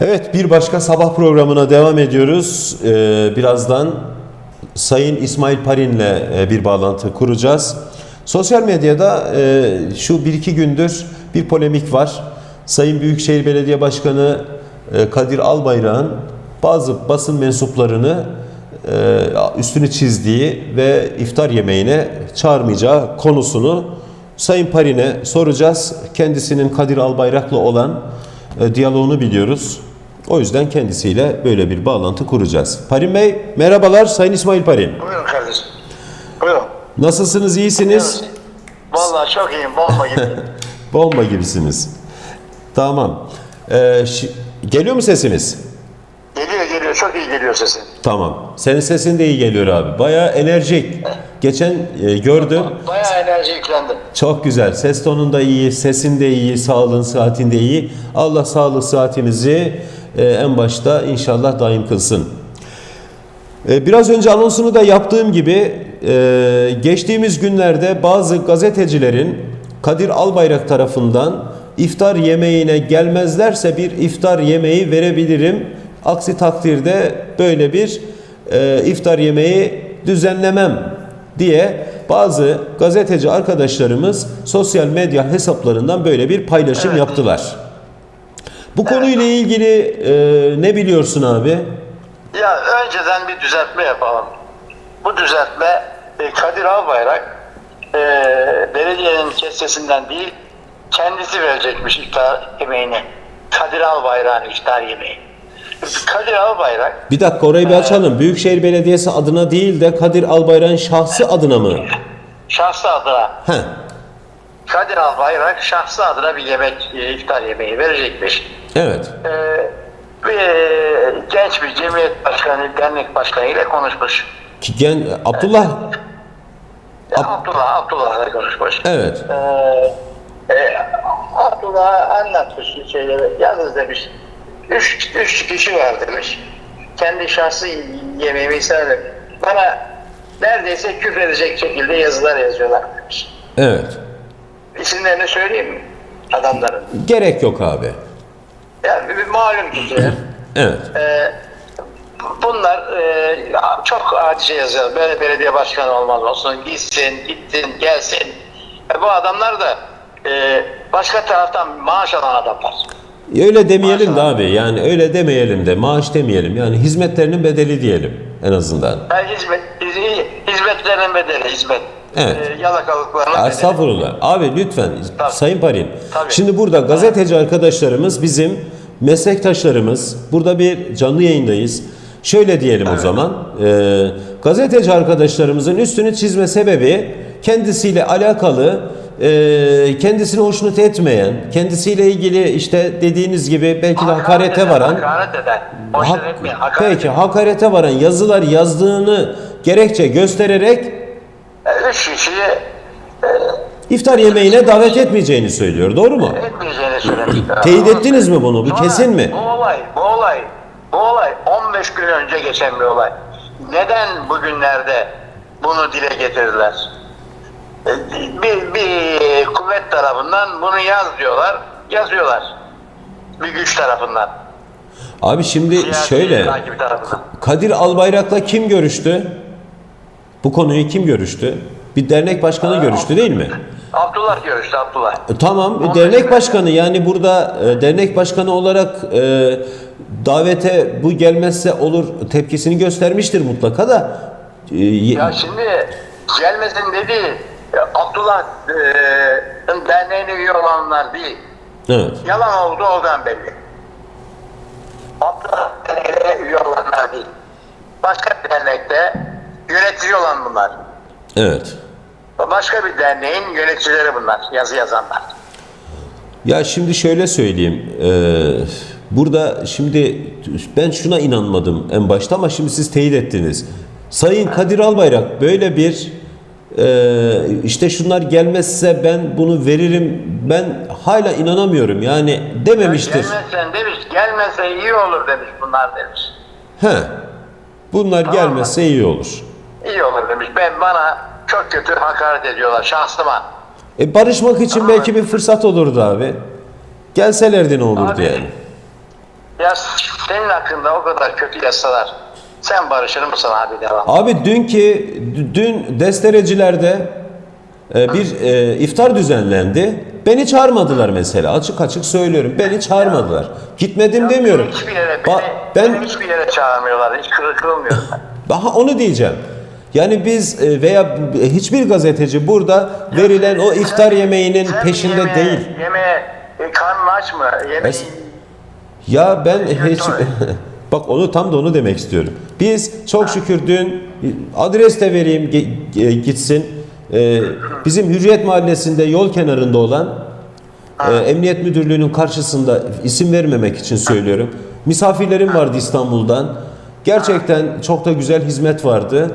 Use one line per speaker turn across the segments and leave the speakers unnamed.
Evet bir başka sabah programına devam ediyoruz. Ee, birazdan Sayın İsmail Parin'le e, bir bağlantı kuracağız. Sosyal medyada e, şu bir iki gündür bir polemik var. Sayın Büyükşehir Belediye Başkanı e, Kadir Albayrak'ın bazı basın mensuplarını üstünü çizdiği ve iftar yemeğine çağırmayacağı konusunu Sayın Parin'e soracağız. Kendisinin Kadir Albayrak'la olan e, diyaloğunu biliyoruz. O yüzden kendisiyle böyle bir bağlantı kuracağız. Parin Bey merhabalar Sayın İsmail Parin.
Buyurun kardeşim. Buyurun.
Nasılsınız iyisiniz?
Vallahi çok iyiyim. Bomba gibi.
Bomba gibisiniz. Tamam. Ee, geliyor mu sesimiz?
geliyor geliyor. Çok iyi geliyor sesin.
Tamam. Senin sesin de iyi geliyor abi. Bayağı enerjik. Geçen e, gördüm.
Bayağı enerji yüklendim.
Çok güzel. Ses tonun da iyi, sesin de iyi, sağlığın, sıhhatin de iyi. Allah sağlık, sıhhatinizi e, en başta inşallah daim kılsın. E, Biraz önce anonsunu da yaptığım gibi e, geçtiğimiz günlerde bazı gazetecilerin Kadir Albayrak tarafından iftar yemeğine gelmezlerse bir iftar yemeği verebilirim. Aksi takdirde böyle bir e, iftar yemeği düzenlemem diye bazı gazeteci arkadaşlarımız sosyal medya hesaplarından böyle bir paylaşım yaptılar. Bu konuyla ilgili e, ne biliyorsun abi?
Ya önceden bir düzeltme yapalım. Bu düzeltme e, Kadir Albayrak e, belediyenin kestesinden değil kendisi verecekmiş iftar yemeğini. Kadir Albayrak'ın iftar yemeği. Kadir Albayrak
Bir dakika orayı bir açalım. Büyükşehir Belediyesi adına değil de Kadir Albayrak'ın şahsı adına mı?
şahsı adına
He.
Kadir Albayrak şahsı adına bir yemek, e, iftar yemeği verecekmiş.
Evet.
Ee, bir genç bir cemiyet başkanı, dernek başkanı ile konuşmuş.
Ki Gen Abdullah
Abdullah, Abdullah'la konuşmuş.
evet.
Ee, e, Abdullah anlatmış şeyleri. Yalnız demiş, üç, üç kişi var demiş. Kendi şahsi yemeğimi isterdim. Bana neredeyse küfredecek şekilde yazılar yazıyorlar demiş.
Evet.
İsimlerini söyleyeyim mi? Adamların.
Gerek yok abi.
Yani bir, malum kişiler.
Evet.
Ee, bunlar e, çok adice yazıyor. Böyle belediye başkanı olmaz olsun. Gitsin, gittin, gelsin. E, bu adamlar da e, başka taraftan maaş alan adamlar.
Öyle demeyelim de abi. Yani öyle demeyelim de maaş demeyelim. Yani hizmetlerinin bedeli diyelim en azından.
Yani hizmet, hiz- hizmetlerinin bedeli, hizmet.
Evet.
E, yalakalıklarının bedeli.
Estağfurullah. Abi lütfen
Tabii.
Sayın Parin.
Tabii.
Şimdi burada gazeteci arkadaşlarımız bizim meslektaşlarımız. Burada bir canlı yayındayız. Şöyle diyelim o zaman. e, gazeteci arkadaşlarımızın üstünü çizme sebebi kendisiyle alakalı e, kendisini hoşnut etmeyen, kendisiyle ilgili işte dediğiniz gibi belki de hakarete
eden,
varan
Hakaret eden.
Hak-
etmeyen, hakaret
peki hakarete varan yazılar yazdığını gerekçe göstererek
Üç kişiyi
iftar yemeğine davet etmeyeceğini söylüyor. Doğru mu?
etmeyeceğini söylemiş.
Teyit ettiniz mi bunu? Bu
Sonra
kesin mi?
Bu olay, bu olay, bu olay 15 gün önce geçen bir olay. Neden bugünlerde bunu dile getirdiler? E, Bir, bir kuvvet tarafından bunu yaz diyorlar, yazıyorlar. Bir güç tarafından.
Abi şimdi
Siyasi
şöyle
takibi tarafından.
Kadir Albayrak'la kim görüştü? Bu konuyu kim görüştü? Bir dernek başkanı görüştü değil mi?
Abdullah görüştü, Abdullah.
E, Tamam,
Ondan
dernek
sonra-
başkanı yani burada e, dernek başkanı olarak e, davete bu gelmezse olur tepkisini göstermiştir mutlaka da. e, ye-
Ya şimdi gelmesin dedi, e, Abdullah'ın derneğine üye olanlar değil.
evet.
Yalan oldu oradan belli. Abdullah derneğine üye olanlar değil. Başka bir dernekte yönetici olan bunlar.
Evet.
Başka bir derneğin yöneticileri bunlar, yazı yazanlar.
Ya şimdi şöyle söyleyeyim. eee, burada şimdi ben şuna inanmadım en başta ama şimdi siz teyit ettiniz. Sayın Kadir Albayrak böyle bir eee, işte şunlar gelmezse ben bunu veririm. Ben hala inanamıyorum. Yani dememiştir.
Gelmezsen demiş, gelmezse iyi olur demiş bunlar demiş.
He. Bunlar gelmezse iyi olur.
İyi olur demiş. Ben bana çok kötü hakaret ediyorlar şahsıma.
E barışmak için belki bir fırsat olurdu abi. Gelselerdi ne olurdu
Abi,
yani?
Ya senin hakkında o kadar kötü yazsalar sen barışır mısın abi devam?
Abi dünkü dün desterecilerde e, bir e, iftar düzenlendi. Beni çağırmadılar mesela. Açık açık söylüyorum. Beni çağırmadılar. Gitmedim demiyorum.
Hiçbir yere,
Ba-
beni,
ben
beni hiçbir yere çağırmıyorlar. Hiç ben.
Daha onu diyeceğim. Yani biz e, veya hiçbir gazeteci burada verilen o iftar yemeğinin peşinde
yemeğe-
değil.
Yemeğe e, karnın aç mı? Yemeği,
Ya ben hiç bak onu tam da onu demek istiyorum. Biz çok şükür dün adres de vereyim gitsin. Ee, bizim Hürriyet Mahallesi'nde yol kenarında olan e, Emniyet Müdürlüğü'nün karşısında isim vermemek için söylüyorum. Misafirlerim vardı İstanbul'dan. Gerçekten çok da güzel hizmet vardı.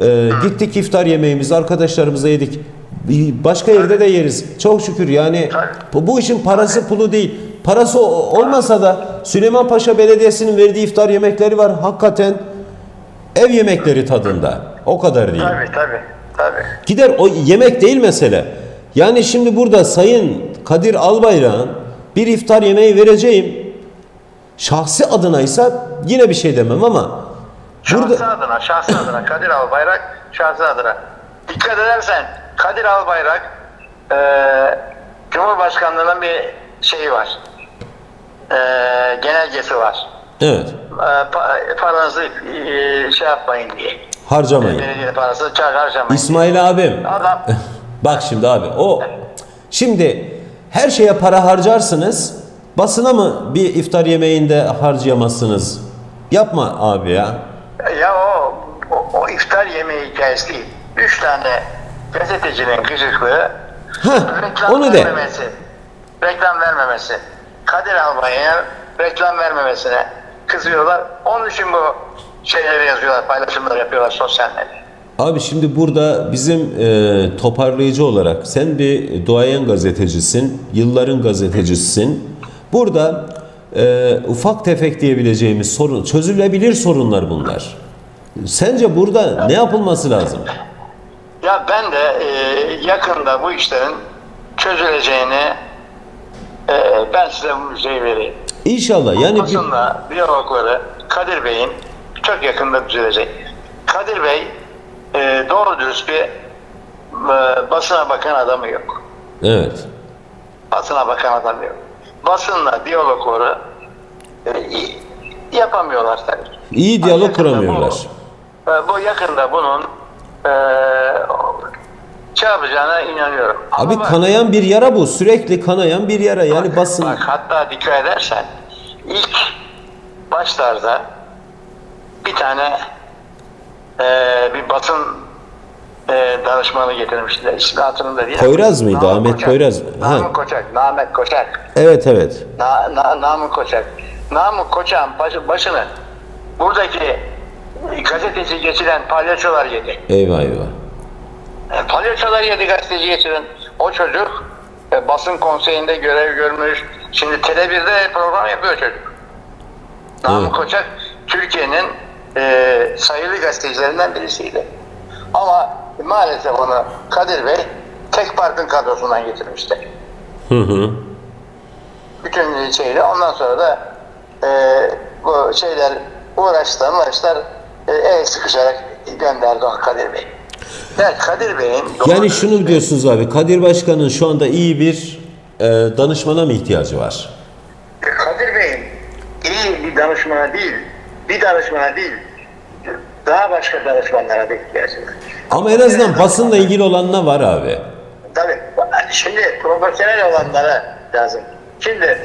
Ee, gittik iftar yemeğimizi arkadaşlarımızla yedik. Başka yerde de yeriz. Çok şükür yani bu, işin parası pulu değil. Parası olmasa da Süleyman Paşa Belediyesi'nin verdiği iftar yemekleri var. Hakikaten ev yemekleri tadında. O kadar değil.
Tabii tabii. Tabii.
Gider o yemek değil mesele. Yani şimdi burada Sayın Kadir Albayrak'ın bir iftar yemeği vereceğim. Şahsi adına ise yine bir şey demem ama
Şahsı
burada
adına, şahsı adına Kadir Albayrak, şahsı adına. Dikkat edersen Kadir Albayrak e, Cumhurbaşkanlığının bir şeyi var. E, genelgesi var.
evet
E, pa- paranızı e, şey yapmayın diye.
harcamayın.
Belediye parası çar harcamayın.
İsmail abim.
Adam
Bak şimdi abi o şimdi her şeye para harcarsınız. Basına mı bir iftar yemeğinde harcayamazsınız? Yapma abi ya.
Ya o, o, o iftar yemeği hikayesi değil. Üç tane gazetecinin gıcıklığı
Heh,
reklam
onu de.
vermemesi. Reklam vermemesi. Kadir Albayrak'ın reklam vermemesine kızıyorlar. Onun için bu şeyleri yazıyorlar, paylaşımlar yapıyorlar sosyal medyada.
Abi şimdi burada bizim e, toparlayıcı olarak sen bir duayen gazetecisin, yılların gazetecisisin. Burada e, ufak tefek diyebileceğimiz sorun, çözülebilir sorunlar bunlar. Sence burada ne yapılması lazım?
Ya ben de e, yakında bu işlerin çözüleceğini e, ben size bu müjdeyi vereyim.
İnşallah yani bir,
diyalogları Kadir Bey'in çok yakında düzelecek. Kadir Bey e, doğru dürüst bir e, basına bakan adamı yok.
evet.
Basına bakan adam yok. Basınla diyalogları e, iyi- yapamıyorlar tabii.
İyi diyalog
Yakında
kuramıyorlar.
Bu, e, bu yakında bunun e, yapacağına inanıyorum.
Abi
Ama bak-
kanayan bir yara bu. Sürekli kanayan bir yara. Yani basın
Bak hatta dikkat edersen ilk başlarda bir tane eee, bir basın eee, danışmanı getirmişler. İsmi hatırımda değil.
Poyraz mıydı?
Namık
Ahmet
Koçak.
Poyraz. Ha.
Namık Koçak. Namık Koçak.
Evet evet.
Na, na, Namık Koçak. Namık Koçak'ın başı, başını buradaki gazeteci geçiren palyaçolar yedi.
Eyvah eyvah.
E, Palyaçolar yedi gazeteci geçiren o çocuk e, basın konseyinde görev görmüş. Şimdi Tele1'de program yapıyor çocuk. Namık
Evet.
Koçak Türkiye'nin e, sayılı gazetecilerinden birisiydi. Ama maalesef onu Kadir Bey tek parkın kadrosundan getirmişti.
Hı hı.
Bütün şeyle ondan sonra da e, bu şeyler uğraştılar uğraştılar e, el sıkışarak gönderdi onu Kadir Bey. Yani Kadir Bey'in
Yani şunu diyorsunuz abi. Kadir Başkan'ın şu anda iyi bir e, danışmana mı ihtiyacı var?
Kadir Bey'in iyi bir danışmana değil, bir danışmana değil, daha başka danışmanlara da ihtiyacı var.
Ama en azından basınla ilgili olan ne var abi?
Tabii. Şimdi profesyonel olanlara lazım. Şimdi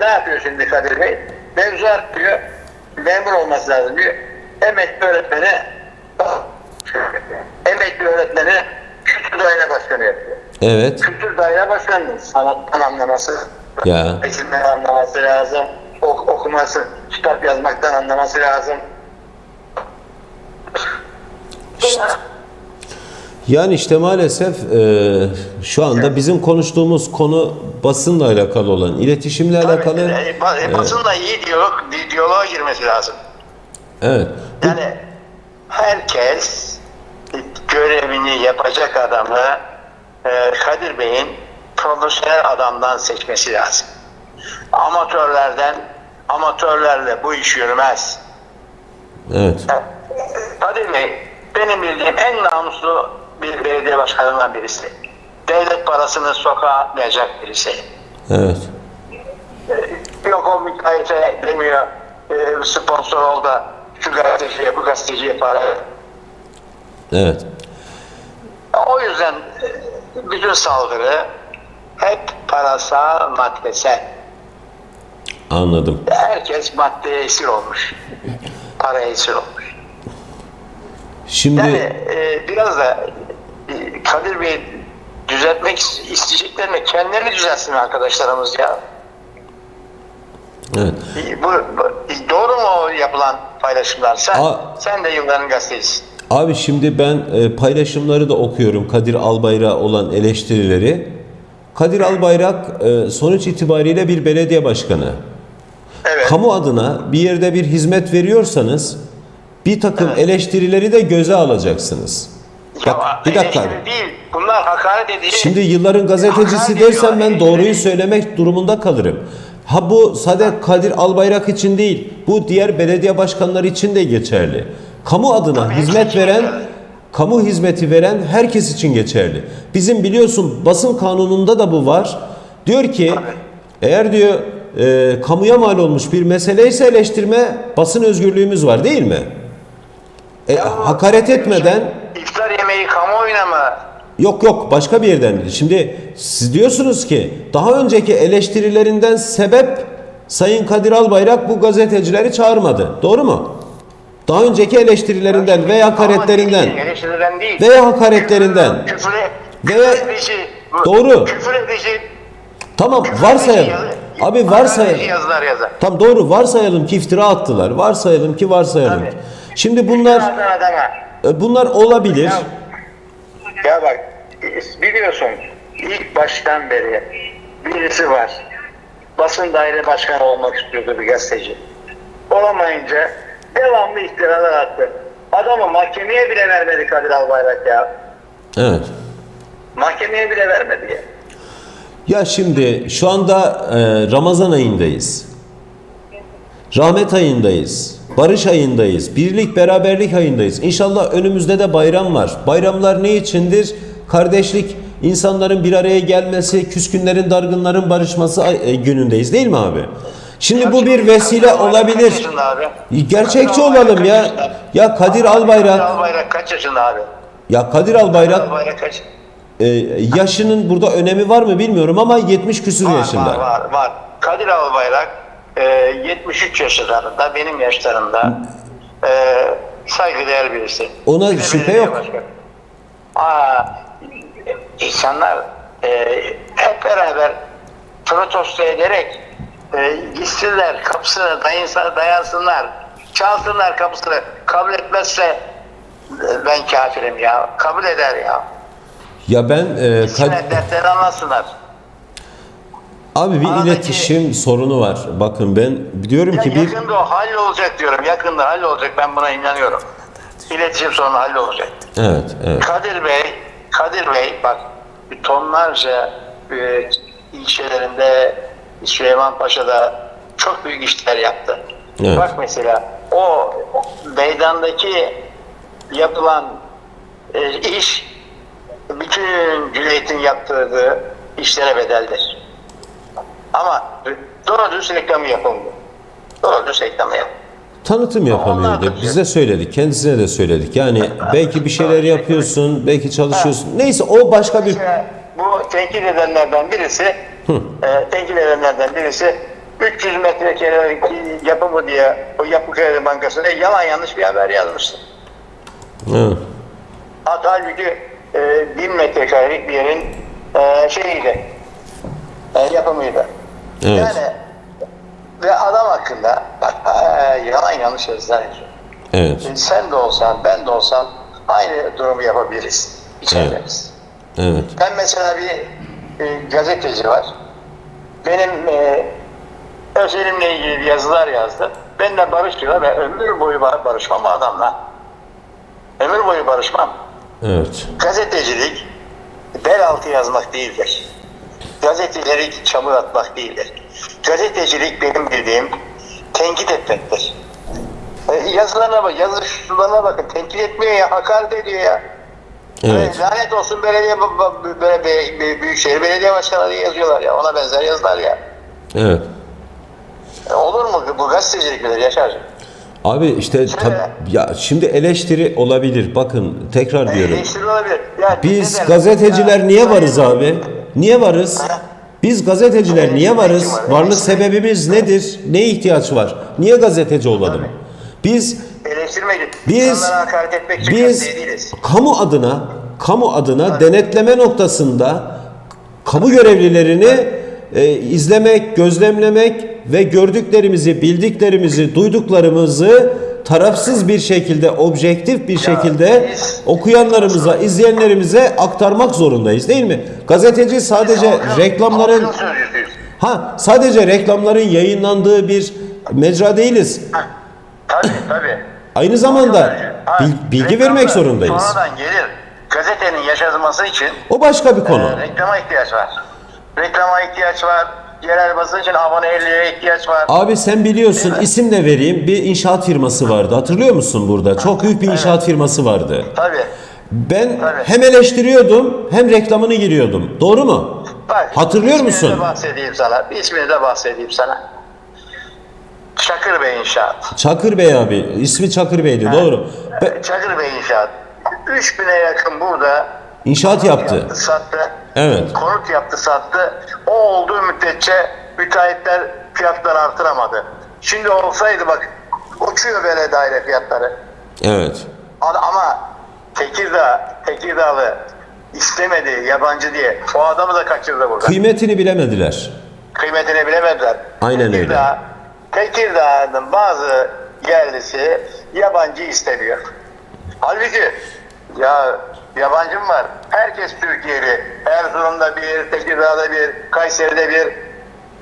ne yapıyor şimdi Kadir Bey? Mevzuat diyor, memur olması lazım diyor. Emekli öğretmeni emekli öğretmeni kültür daire başkanı yapıyor.
Evet.
Kültür daire başkanının sanattan anlaması,
Ya.
resimden anlaması lazım. Ok- okuması, kitap yazmaktan anlaması lazım.
Yani işte maalesef e, şu anda bizim konuştuğumuz konu basınla alakalı olan, iletişimle alakalı.
E, ba- e, basınla iyi diyalog, di- diyaloğa girmesi lazım.
Evet. Bu-
Yani herkes görevini yapacak adamı e, Kadir Bey'in profesyonel adamdan seçmesi lazım. Amatörlerden amatörlerle bu iş yürümez.
Evet.
Kadir Bey, benim bildiğim en namuslu bir belediye başkanından birisi. Devlet parasını sokağa atmayacak birisi.
Evet.
Yok o müteahhite demiyor, e, sponsor ol da şu gazeteciye, bu gazeteciye para.
Evet.
O yüzden e, bütün saldırı hep parasal, maddesel.
Anladım.
Herkes maddeye esir olmuş. Paraya esir olmuş.
Şimdi
Yani e, biraz da Kadir Bey düzeltmek isteyeceklerine kendilerini düzelsin arkadaşlarımız ya.
evet.
E, Bu, bu- doğru mu o yapılan paylaşımlar? Sen,
A-
sen de yılların gazetecisin.
Abi şimdi ben e, paylaşımları da okuyorum Kadir Albayrak'a olan eleştirileri. Kadir Albayrak e, sonuç itibariyle bir belediye başkanı.
Evet.
Kamu adına bir yerde bir hizmet veriyorsanız bir takım eleştirileri de göze alacaksınız.
Ya,
Bak bir dakika.
değil. Bunlar hakaret ediyor.
Şimdi yılların gazetecisi
Hakaret
dersen ben doğruyu söylemek durumunda kalırım. Ha bu sadece Kadir Albayrak için değil, bu diğer belediye başkanları için de geçerli. Kamu adına
Tabii,
hizmet veren,
geçerli.
kamu hizmeti veren herkes için geçerli. Bizim biliyorsun basın kanununda da bu var. Diyor ki eğer diyor e, kamuya mal olmuş bir mesele ise eleştirme basın özgürlüğümüz var değil mi? E,
Ya
hakaret etmeden
İftar yemeği kamuoyuna mı?
Yok yok başka bir yerden. Şimdi siz diyorsunuz ki daha önceki eleştirilerinden sebep Sayın Kadir Albayrak bu gazetecileri çağırmadı. Doğru mu? Daha önceki eleştirilerinden veya
Ama
hakaretlerinden
değil, eleştirilen değil.
veya hakaretlerinden
Küfür, küfür,
Veya-
edici. bu-
Doğru.
Küfür edici.
tamam
küfür
varsayalım.
yazı-
Abi
hakaret edici
varsayalım.
yazılar yazar.
Tam doğru varsayalım ki iftira attılar. Varsayalım ki varsayalım.
Tabii.
ki. Şimdi bunlar
Adana adama.
E, bunlar olabilir.
Ya, ya bak biliyorsun ilk baştan beri birisi var. Basın daire başkanı olmak istiyordu bir gazeteci. Olamayınca devamlı iftiralar attı. Adamı mahkemeye bile vermedi Kadir Albayrak ya.
Evet.
Mahkemeye bile vermedi ya.
Ya şimdi şu anda e, Ramazan ayındayız. Rahmet ayındayız. Barış ayındayız. Birlik, beraberlik ayındayız. İnşallah önümüzde de bayram var. Bayramlar ne içindir? Kardeşlik, insanların bir araya gelmesi, küskünlerin, dargınların barışması e, günündeyiz değil mi abi? Şimdi bu bir vesile olabilir. Gerçekçi olalım ya. Ya Kadir
Kadir
Albayrak,
Albayrak kaç yaşında abi?
ya Kadir Albayrak e, yaşının burada önemi var mı bilmiyorum ama 70 küsur yaşında.
Var, var, var. Kadir Albayrak e, 73 yaşlarında, benim yaşlarımda e, saygıdeğer birisi.
Ona
Bir
şüphe yok.
başkanı. Aa, insanlar e, hep beraber protesto ederek e, gitsinler, kapısına dayansınlar, dayansınlar, çalsınlar kapısını. Kabul etmezse e, ben kafirim ya. Kabul eder ya.
Ya ben e,
Gitsinler, dertlerini anlatsınlar.
Abi bir
Aradaki-
iletişim sorunu var. Bakın ben diyorum
Ya
ki bir
yakında o hallolacak diyorum. Yakında hallolacak. Ben buna inanıyorum. İletişim sorunu hallolacak.
evet evet
Kadir Bey, Kadir Bey bak tonlarca e, ilçelerinde Süleymanpaşa'da çok büyük işler yaptı.
Evet.
Bak mesela o meydandaki yapılan e, iş bütün Cüneyt'in yaptırdığı işlere bedeldir. Ama doğru düz reklamı yapılmıyor. Doğru düz reklamı yapılmıyor.
tanıtım yapamıyor
da
biz de söyledik kendisine de söyledik. Yani belki bir şeyler yapıyorsun, belki çalışıyorsun. Neyse o başka bir
bu tenkit edenlerden birisi, e, tenkit edenlerden birisi 300 metrekare yapımı diye o Yapı Kredi Bankası'na yalan yanlış bir haber yazmıştı. Hatta halbuki e, 1000 metrekarelik bir yerin e, şeyiydi, e, yapımıydı.
Evet.
Yani ve adam hakkında bak yalan yanlış yazıyor.
Evet.
E, Sen de olsan, ben de olsam aynı durumu yapabiliriz. İçerideyiz.
Evet.
Ben mesela bir e, gazeteci var. Benim e, özelimle ilgili yazılar yazdı. Benimle barışıyor ve ömür boyu bar- barışmam adamla. Ömür boyu barışmam.
Evet.
Gazetecilik bel altı yazmak değildir. Gazetecilik çamur atmak değildir. Gazetecilik benim bildiğim tenkit etmektir. E, yazılarına bak, yazılarına bakın. Tenkit etmiyor ya, hakaret ediyor ya.
Evet.
E, lanet olsun belediye böyle be- büyükşehir belediye başkanları yazıyorlar ya. Ona benzer yazılar ya.
Evet.
E, olur mu bu gazetecilik bilir Yaşar'cığım?
Abi işte tab- ya şimdi eleştiri olabilir. Bakın tekrar diyorum.
Eleştiri olabilir. Ya
Biz gazeteciler
Ya,
niye
böyle-
varız abi? Niye varız? Biz gazeteciler niye varız?
var?
Varlık sebebimiz nedir? Neye ihtiyaç var? Niye gazeteci olalım? Biz
Eleştirmek,
Biz- biz kamu adına kamu adına denetleme noktasında kamu görevlilerini e, izlemek, gözlemlemek ve gördüklerimizi, bildiklerimizi, duyduklarımızı tarafsız bir şekilde, objektif bir şekilde okuyanlarımıza, izleyenlerimize aktarmak zorundayız değil mi? Gazeteci sadece reklamların ha sadece reklamların yayınlandığı bir mecra değiliz.
Tabii tabii.
Aynı zamanda bil- bilgi vermek zorundayız.
Sonradan gelir. Gazetenin yaşatılması için
O başka bir konu.
e, reklama ihtiyaç var. Reklama ihtiyaç var. Yerel basın için aboneliğe ihtiyaç var.
Abi sen biliyorsun isim de vereyim. Bir inşaat firması vardı. Hatırlıyor musun burada? Çok büyük bir inşaat firması vardı.
Tabii.
Ben
Tabii.
hem eleştiriyordum hem reklamını giriyordum. Doğru mu?
Bak,
Hatırlıyor
ismini
musun?
de bahsedeyim sana. İsmini de bahsedeyim sana. Çakır Bey İnşaat.
Çakır Bey abi. İsmi Çakır Bey'di. Doğru. Be-
Çakır Bey İnşaat. 3000'e yakın burada
inşaat yaptı.
sattı.
Evet.
Konut yaptı sattı. O olduğu müddetçe müteahhitler fiyatları artıramadı. Şimdi olsaydı bak uçuyor böyle daire fiyatları.
Evet.
Ama Tekirdağ, Tekirdağlı istemedi yabancı diye o adamı da kaçırdı burada.
Kıymetini bilemediler.
Kıymetini bilemediler.
Aynen öyle.
Tekirdağ, Tekirdağ'ın bazı yerlisi yabancı istemiyor. Halbuki ya yabancım var. Herkes Türkiye'li. Erzurum'da bir, Tekirdağ'da bir, Kayseri'de bir,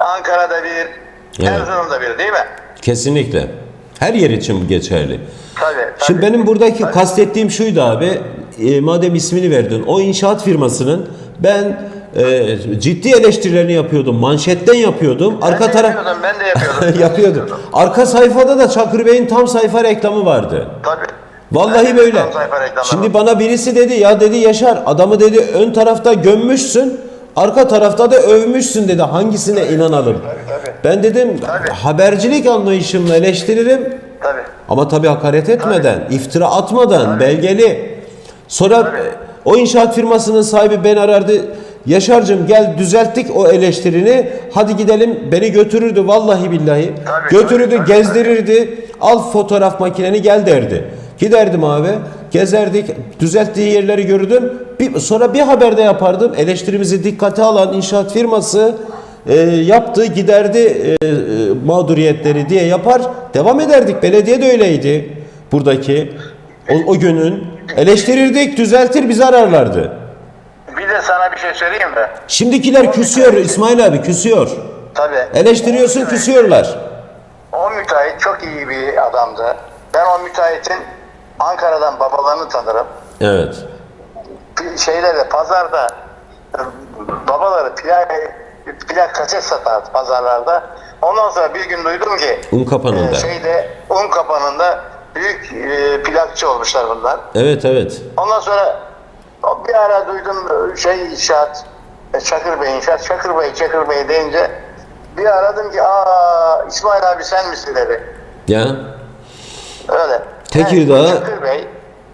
Ankara'da bir,
Evet.
Erzurum'da bir değil mi?
Kesinlikle. Her yer için bu geçerli.
Tabii. tabii.
Şimdi benim buradaki kastettiğim şuydu abi. e, madem ismini verdin. O inşaat firmasının ben e, ciddi eleştirilerini yapıyordum. Manşetten yapıyordum.
ben
Arka
de
taraf
ben de yapıyordum.
yapıyordum. Arka sayfada da Çakır Bey'in tam sayfa reklamı vardı.
Tabii.
Vallahi böyle. Şimdi bana birisi dedi ya dedi Yaşar adamı dedi ön tarafta gömmüşsün. Arka tarafta da övmüşsün dedi. Hangisine inanalım?
tabii, tabii.
Ben dedim
Tabii.
habercilik anlayışımla eleştiririm.
Tabii.
Ama tabii hakaret etmeden, iftira atmadan, belgeli. Sonra
Tabii.
o inşaat firmasının sahibi ben arardı. Yaşar'cığım gel düzelttik o eleştirini. Hadi gidelim beni götürürdü vallahi billahi.
Tabii,
götürürdü,
tabii, tabii,
gezdirirdi. Al fotoğraf makineni gel derdi. Giderdim abi. Gezerdik. Düzelttiği yerleri gördüm. Bir, sonra bir haberde yapardım. Eleştirimizi dikkate alan inşaat firması e, yaptı, giderdi e, e, mağduriyetleri diye yapar. Devam ederdik. Belediye de öyleydi. Buradaki o, o günün eleştirirdik, düzeltir bizi ararlardı.
Bir de sana bir şey söyleyeyim mi?
Şimdikiler küsüyor İsmail abi küsüyor.
Tabii.
Eleştiriyorsun küsüyorlar.
O müteahhit çok iyi bir adamdı. Ben o müteahhitin Ankara'dan babalarını tanırım.
Evet.
Şeylerde, pazarda babaları plak, plak kaset satardı pazarlarda. Ondan sonra bir gün duydum ki
Un kapanında.
e, şeyde un kapanında büyük e, plakçı olmuşlar bunlar.
Evet evet.
Ondan sonra bir ara duydum e, şey inşaat, e, Çakır Bey inşaat, Çakır Bey, Çakır Bey deyince bir aradım ki aa İsmail abi sen misin dedi.
Ya
Öyle.
Tekirdağ-
Yani Çakır Bey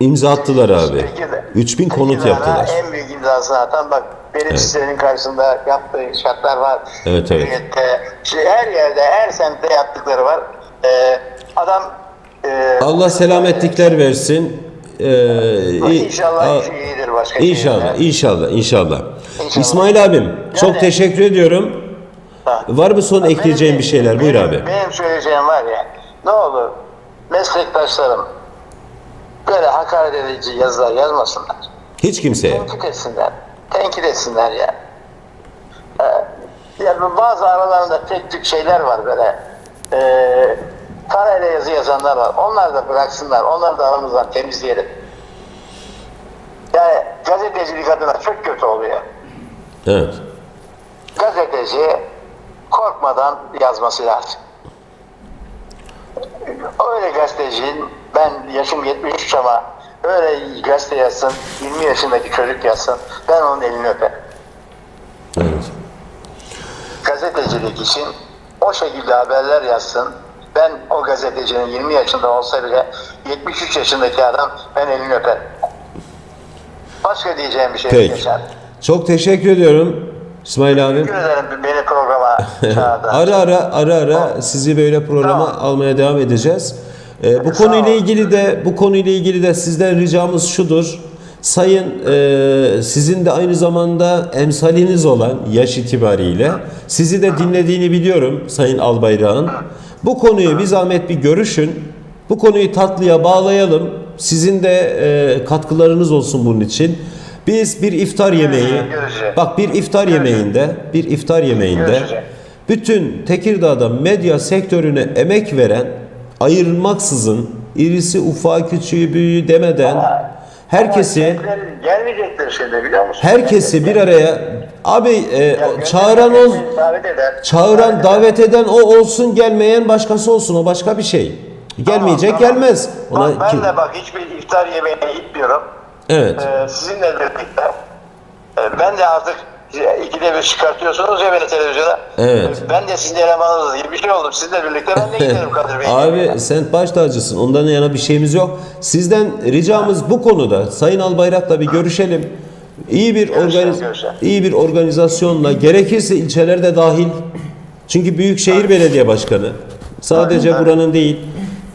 imza attılar abi.
Tekirdağ-
3000 konut
Tekirdağ'a
yaptılar.
En büyük imzasını atan bak benim
Evet.
sitenin karşısında yaptığı inşaatlar var.
Evet, evet.
Hürriyet'te, şey, her yerde, her semtte yaptıkları var. Ee, adam e,
Allah selametlikler versin. Ee,
İnşallah
a-
iyidir başka
İnşallah,
şehirde.
inşallah, inşallah.
İnşallah.
İsmail abim, çok
Yani-
teşekkür ediyorum.
Ha.
Var mı son ekleyeceğin
Benim-
bir şeyler? Buyur
benim-
abi.
Benim söyleyeceğim var ya, ne olur meslektaşlarım böyle hakaret edici yazılar yazmasınlar.
Hiç kimseye.
Tenkit etsinler. Tenkit etsinler ya. Ee, ya bu bazı aralarında tek tük şeyler var böyle. Ee, parayla yazı yazanlar var. Onlar da bıraksınlar. Onları da aramızdan temizleyelim. Yani gazetecilik adına çok kötü oluyor.
Evet.
Gazeteci korkmadan yazması lazım. Öyle gazetecinin ben yaşım 73 ama öyle gazete yazsın 20 yaşındaki çocuk yazsın ben onun elini öperim.
Evet.
Gazetecilik için o şekilde haberler yazsın. Ben o gazetecinin 20 yaşında olsa bile 73 yaşındaki adam ben elini öperim. Başka diyeceğim bir şey
Peki.
geçer.
Çok teşekkür ediyorum İsmail abi.
Teşekkür ederim beni programa çağırdığın
ara ara ara ara sizi böyle programa
Tamam.
almaya devam edeceğiz. Ee, bu konuyla ilgili de bu konuyla ilgili de sizden ricamız şudur. Sayın e, sizin de aynı zamanda emsaliniz olan yaş itibariyle sizi de dinlediğini biliyorum Sayın Albayrak'ın. Bu konuyu bir zahmet bir görüşün. Bu konuyu tatlıya bağlayalım. Sizin de e, katkılarınız olsun bunun için. Biz bir iftar yemeği, bak bir iftar yemeğinde, bir iftar yemeğinde. Bütün Tekirdağ'da medya sektörüne emek veren, ayırmaksızın, irisi, ufağı, küçüğü, büyüğü demeden herkesi
gelmeyecektir şimdi biliyor musun?
herkesi bir araya abi e, çağıran ol
davet eder.
çağıran davet eden o olsun gelmeyen başkası olsun o başka bir şey. Gelmeyecek
Tamam, tamam.
gelmez. Ona
ben
ki-
de bak hiçbir iftar yemeğine gitmiyorum.
evet.
Ee, sizinle birlikte. Ee, ben de artık ikide bir çıkartıyorsunuz ya beni televizyona.
Evet.
Ben de sizin elemanınız gibi bir şey oldum. Sizinle birlikte ben de giderim Kadir Bey'in
Abi sen baş tacısın. Ondan yana bir şeyimiz yok. Sizden ricamız bu konuda Sayın Albayrak'la bir görüşelim. İyi bir organiz iyi bir organizasyonla gerekirse ilçeler de dahil. Çünkü Büyükşehir Belediye Başkanı sadece buranın değil.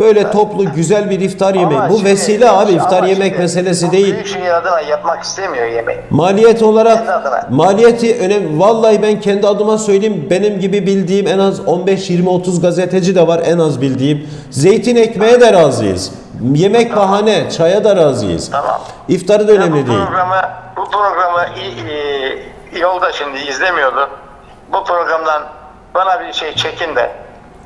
Böyle toplu güzel bir iftar yemeği.
Ama
Bu
şimdi-
vesile abi iftar
ama
yemek
şimdi
meselesi
bu
değil.
Büyükşehir adına yapmak istemiyor yemeği.
Maliyet olarak
adına.
maliyeti önemli. Vallahi ben kendi adıma söyleyeyim. Benim gibi bildiğim en az 15 20 30 gazeteci de var en az bildiğim. Zeytin ekmeğe de razıyız. Yemek bahane, çaya da razıyız.
Tamam.
İftarı da önemli
bu
değil.
Programı, bu programı i- i- yolda şimdi izlemiyordu. Bu programdan bana bir şey çekin de.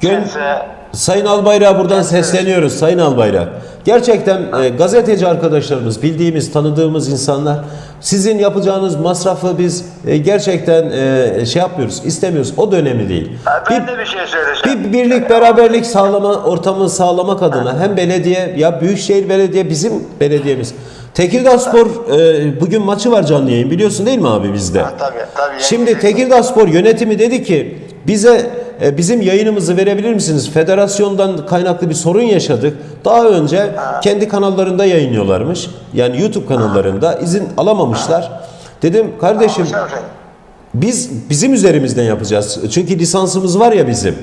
Gön-
kendisine-
Sayın Albayrak'a buradan sesleniyoruz Sayın Albayrak. Gerçekten e, gazeteci arkadaşlarımız, bildiğimiz, tanıdığımız insanlar sizin yapacağınız masrafı biz e, gerçekten e, şey yapmıyoruz, istemiyoruz. O da önemli değil.
Ha, ben
Bir-
de bir şey söyleyeceğim.
Bir birlik beraberlik sağlama ortamını sağlamak adına hem belediye ya Büyükşehir Belediye bizim belediyemiz. Tekirdağ Spor e, bugün maçı var canlı yayın biliyorsun değil mi abi bizde?
Ha, tabii, tabii.
Şimdi Tekirdağ Spor yönetimi dedi ki bize e, bizim yayınımızı verebilir misiniz? Federasyondan kaynaklı bir sorun yaşadık. Daha önce kendi kanallarında yayınlıyorlarmış. Yani YouTube kanallarında izin alamamışlar. Dedim kardeşim
şey-
biz bizim üzerimizden yapacağız. Çünkü lisansımız var ya bizim.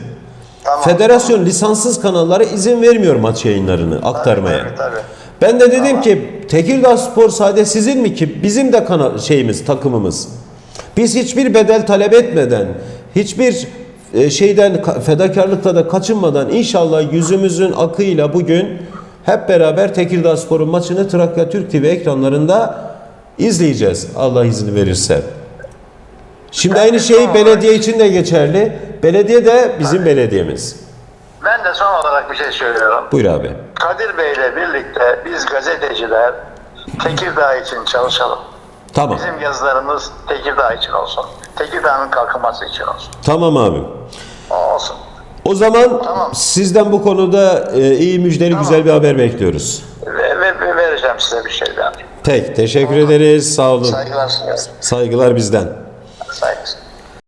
Tamam.
Federasyon lisanssız kanallara izin vermiyor maç yayınlarını aktarmaya.
tabii, tabii.
Ben de dedim ki Tekirdağ Spor sadece sizin mi ki bizim de kana şeyimiz takımımız. Biz hiçbir bedel talep etmeden, hiçbir e, şeyden ka- fedakarlıkta da kaçınmadan inşallah yüzümüzün akıyla bugün hep beraber Tekirdağ Spor'un maçını Trakya Türk TV ekranlarında izleyeceğiz Allah izin verirse. Şimdi aynı şey belediye için de geçerli. Belediye de bizim belediyemiz.
Ben de son olarak bir şey söylüyorum.
Buyur abi.
Kadir Bey'le birlikte biz gazeteciler Tekirdağ için çalışalım.
Tamam.
Bizim yazılarımız Tekirdağ için olsun. Tekirdağ'ın kalkınması için olsun.
Tamam abi.
O olsun.
O zaman
Tamam.
sizden bu konuda e, iyi müjdeli güzel bir haber bekliyoruz.
Ve, ve- ve vereceğim size bir şey daha.
Peki teşekkür ederiz. Sağ olun.
Saygılar sunuyorum.
Saygılar bizden.